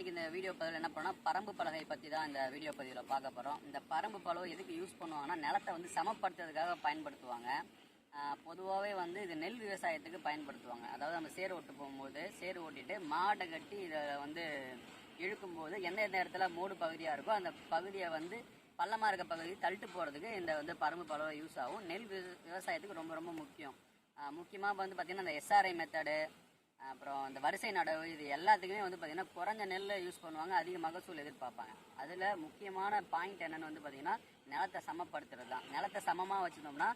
இந்த வீடியோ பதிவில் என்ன பண்ணோம் பரம்பு பலகை பற்றி தான் இந்த வீடியோ பதிவில் பார்க்க போகிறோம் இந்த பரம்பு பலகை எதுக்கு யூஸ் பண்ணுவாங்கன்னா நிலத்தை வந்து சமப்படுத்துறதுக்காக பயன்படுத்துவாங்க. பொதுவாகவே வந்து இது நெல் விவசாயத்துக்கு பயன்படுத்துவாங்க. அதாவது நம்ம சேர் ஓட்டு போகும்போது சேர் ஓட்டிட்டு மாடை கட்டி இதை வந்து இழுக்கும்போது எந்தெந்த இடத்துல மூடு பகுதியாக இருக்கோ அந்த பகுதியை வந்து பள்ளமாக இருக்க பகுதி தள்ளிட்டு போகிறதுக்கு இந்த வந்து பரம்பு பலவை யூஸ் ஆகும். நெல் விவ- விவசாயத்துக்கு ரொம்ப ரொம்ப முக்கியம். முக்கியமாக வந்து பார்த்திங்கன்னா இந்த எஸ்ஆர்ஐ மெத்தடு அப்புறம் இந்த வரிசை நடவு இது எல்லாத்துக்குமே வந்து பார்த்திங்கன்னா குறைஞ்ச நெல்லை யூஸ் பண்ணுவாங்க. அதிக மகசூல் எதிர்பார்ப்பாங்க. அதில் முக்கியமான பாயிண்ட் என்னென்னு வந்து பார்த்திங்கன்னா நிலத்தை சமப்படுத்துறது தான் நிலத்தை சமமாக வச்சுருந்தோம்னா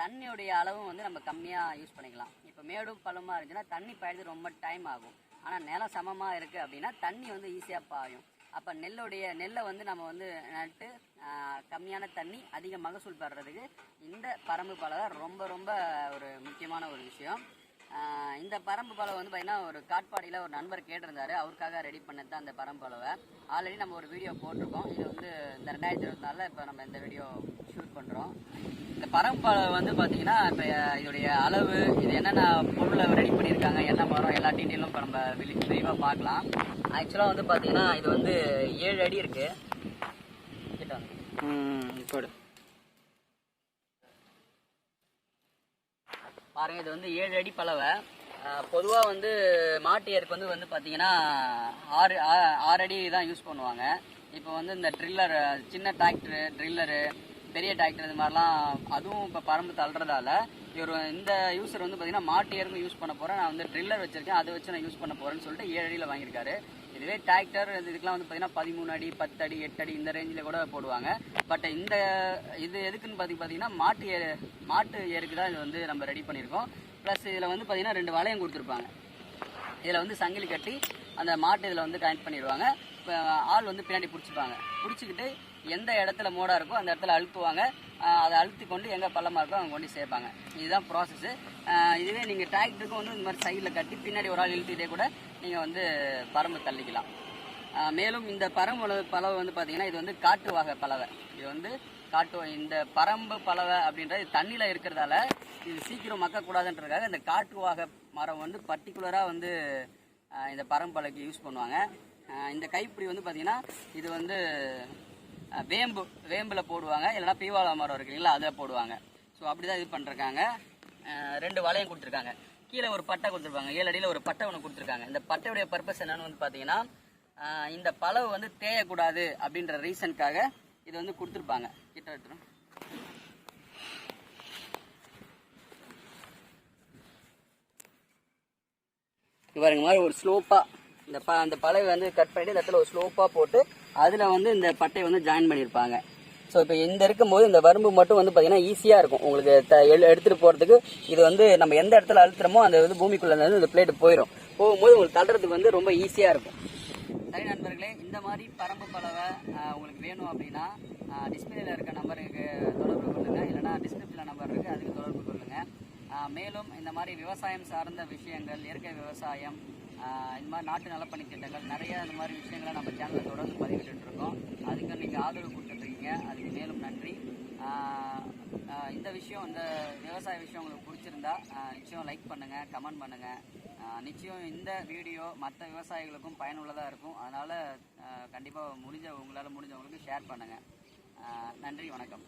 தண்ணியுடைய அளவும் வந்து நம்ம கம்மியாக யூஸ் பண்ணிக்கலாம். இப்போ மேடும் பள்ளமாக இருந்துச்சுன்னா தண்ணி பாயுறது ரொம்ப டைம் ஆகும். ஆனால் நிலம் சமமாக இருக்குது அப்படின்னா தண்ணி வந்து ஈஸியாக பாயும். அப்போ நெல்லுடைய நெல்லை வந்து நம்ம வந்து நட்டு கம்மியான தண்ணி அதிக மகசூல் பெறதுக்கு இந்த பரம்பு பலகை ரொம்ப ரொம்ப ஒரு முக்கியமான ஒரு விஷயம். இந்த பரம்பு பலவை வந்து பார்த்தீங்கன்னா ஒரு காட்பாடியில் ஒரு நண்பர் கேட்டிருந்தாரு. அவருக்காக ரெடி பண்ணது தான் அந்த பரம்பு பலவை. ஆல்ரெடி நம்ம ஒரு வீடியோ போட்டிருக்கோம். இது வந்து இந்த ரெண்டாயிரத்தி இருபத்தி நாலில் இப்போ நம்ம இந்த வீடியோ ஷூட் பண்ணுறோம் இந்த பரம்பு பலவை வந்து பார்த்தீங்கன்னா இப்போ இதோடைய அளவு இது என்னென்ன பொருளை ரெடி பண்ணியிருக்காங்க என்ன மரம் எல்லா டீட்டெயிலும் இப்போ நம்ம விரி விரிவாக பார்க்கலாம். ஆக்சுவலாக வந்து பார்த்தீங்கன்னா இது வந்து ஏழு அடி இருக்குது கிட்ட வாங்க. போடு. பாருங்க இது வந்து ஏழு அடி பலவை. பொதுவாக வந்து மாட்டு ஏருக்கு வந்து வந்து பார்த்தீங்கன்னா ஆறு ஆ- ஆறு அடி தான் யூஸ் பண்ணுவாங்க. இப்போ வந்து இந்த ட்ரில்லர் சின்ன டிராக்டரு ட்ரில்லரு பெரிய டிராக்டர் இது மாதிரிலாம் அதுவும் இப்போ பரம்பு தள்ளுறதால இவர் இந்த யூஸர் வந்து பார்த்தீங்கன்னா மாட்டு ஏருக்கு யூஸ் பண்ண போகிறேன் நான் வந்து ட்ரில்லர் வச்சுருக்கேன். அதை வச்சு நான் யூஸ் பண்ண போகிறேன்னு சொல்லிட்டு ஏழு அடியில் வாங்கியிருக்காரு. இதுவே டிராக்டர் இதுக்கெல்லாம் வந்து பார்த்தீங்கன்னா பதிமூணு அடி பத்து அடி எட்டு அடி இந்த ரேஞ்சில் கூட போடுவாங்க. பட் இந்த இது எதுக்குன்னு பார்த்தி பார்த்தீங்கன்னா மாட்டு ஏர் மாட்டு ஏருக்கு தான் இது வந்து நம்ம ரெடி பண்ணியிருக்கோம் ப்ளஸ் இதில் வந்து பார்த்தீங்கன்னா ரெண்டு வளையம் கொடுத்துருப்பாங்க. இதில் வந்து சங்கிலி கட்டி அந்த மாட்டு இதில் வந்து கனெக்ட் பண்ணிடுவாங்க இப்போ ஆள் வந்து பின்னாடி பிடிச்சிப்பாங்க. பிடிச்சிக்கிட்டு எந்த இடத்துல மோடாக இருக்கோ அந்த இடத்துல அழுத்துவாங்க. அதை அழுத்தி கொண்டு எங்கே பள்ளமாக இருக்கோ அவங்க கொண்டு சேர்ப்பாங்க. இதுதான் ப்ராசஸ்ஸு இதுவே நீங்கள் டிராக்டருக்கும் வந்து இந்த மாதிரி சைடில் கட்டி பின்னாடி ஒரு ஆள் இழுத்துக்கிட்டே கூட நீங்கள் வந்து பரம்பு தள்ளிக்கலாம். மேலும் இந்த பரம்பு பலவை வந்து பார்த்தீங்கன்னா இது வந்து காட்டு வகை பலவை. இது வந்து காட்டு இந்த பரம்பு பலவை அப்படின்றது தண்ணியில் இருக்கிறதால இது சீக்கிரம் மக்கக்கூடாதுன்றதுக்காக இந்த காட்டு வகை மரம் வந்து பர்டிகுலராக வந்து இந்த பரம்பு பலகைக்கு யூஸ் பண்ணுவாங்க. இந்த கைப்பிடி வந்து பார்த்தீங்கன்னா இது வந்து வேம்பு வேம்பில் போடுவாங்க. இல்லைன்னா பீவாழ மரம் இருக்கு இல்லைங்களா அதில் போடுவாங்க. ஸோ அப்படி தான் இது பண்ணிருக்காங்க. ரெண்டு வளையம் கொடுத்துருக்காங்க. கீழே ஒரு பட்டை கொடுத்துருப்பாங்க. ஏழு அடியில் ஒரு பட்டை ஒன்று கொடுத்துருக்காங்க. இந்த பட்டையுடைய பர்பஸ் என்னன்னு வந்து பார்த்தீங்கன்னா இந்த பழவு வந்து தேயக்கூடாது அப்படின்ற ரீசனுக்காக இது வந்து கொடுத்துருப்பாங்க. கிட்ட எடுத்துரும் பாருங்க மாதிரி ஒரு ஸ்லோப்பாக இந்த ப அந்த பலவை வந்து கட் பண்ணிட்டு இந்த இடத்துல ஒரு ஸ்லோப்பாக போட்டு அதில் வந்து இந்த பட்டையை வந்து ஜாயின் பண்ணியிருப்பாங்க. ஸோ இப்போ இந்த இருக்கும்போது இந்த வரம்பு மட்டும் வந்து பார்த்தீங்கன்னா ஈஸியாக இருக்கும். உங்களுக்கு த எடுத்துகிட்டு போகிறதுக்கு இது வந்து நம்ம எந்த இடத்துல அழுத்துறோமோ அந்த வந்து பூமிக்குள்ளே இருந்து இந்த பிளேட்டு போயிடும் போகும்போது உங்களுக்கு தள்ளுறதுக்கு வந்து ரொம்ப ஈஸியாக இருக்கும். சரி நண்பர்களே இந்த மாதிரி பரம்பு பலவை உங்களுக்கு வேணும் அப்படின்னா டிஸ்பிளேல இருக்க நம்பருக்கு தொடர்பு கொள்ளுங்கள் இல்லைனா டிஸ்கிரிப்ஷனில் நம்பர் இருக்குது அதுக்கு தொடர்பு கொள்ளுங்கள் மேலும் இந்த மாதிரி விவசாயம் சார்ந்த விஷயங்கள் இயற்கை விவசாயம் இந்த மாதிரி நாட்டு நலப்பணி திட்டங்கள் நிறைய இந்த மாதிரி விஷயங்களை நம்ம சேனலில் தொடர்ந்து பதிவிட்டு இருக்கோம் அதுக்கு நீங்கள் ஆதரவு கொடுத்துட்ருக்கீங்க. அதுக்கு மேலும் நன்றி. இந்த விஷயம் இந்த விவசாய விஷயம் உங்களுக்கு பிடிச்சிருந்தா நிச்சயம் லைக் பண்ணுங்கள் கமெண்ட் பண்ணுங்கள் நிச்சயம் இந்த வீடியோ மற்ற விவசாயிகளுக்கும் பயனுள்ளதாக இருக்கும். அதனால் கண்டிப்பாக முடிஞ்ச உங்களால் முடிஞ்சவங்களுக்கு ஷேர் பண்ணுங்கள் நன்றி வணக்கம்.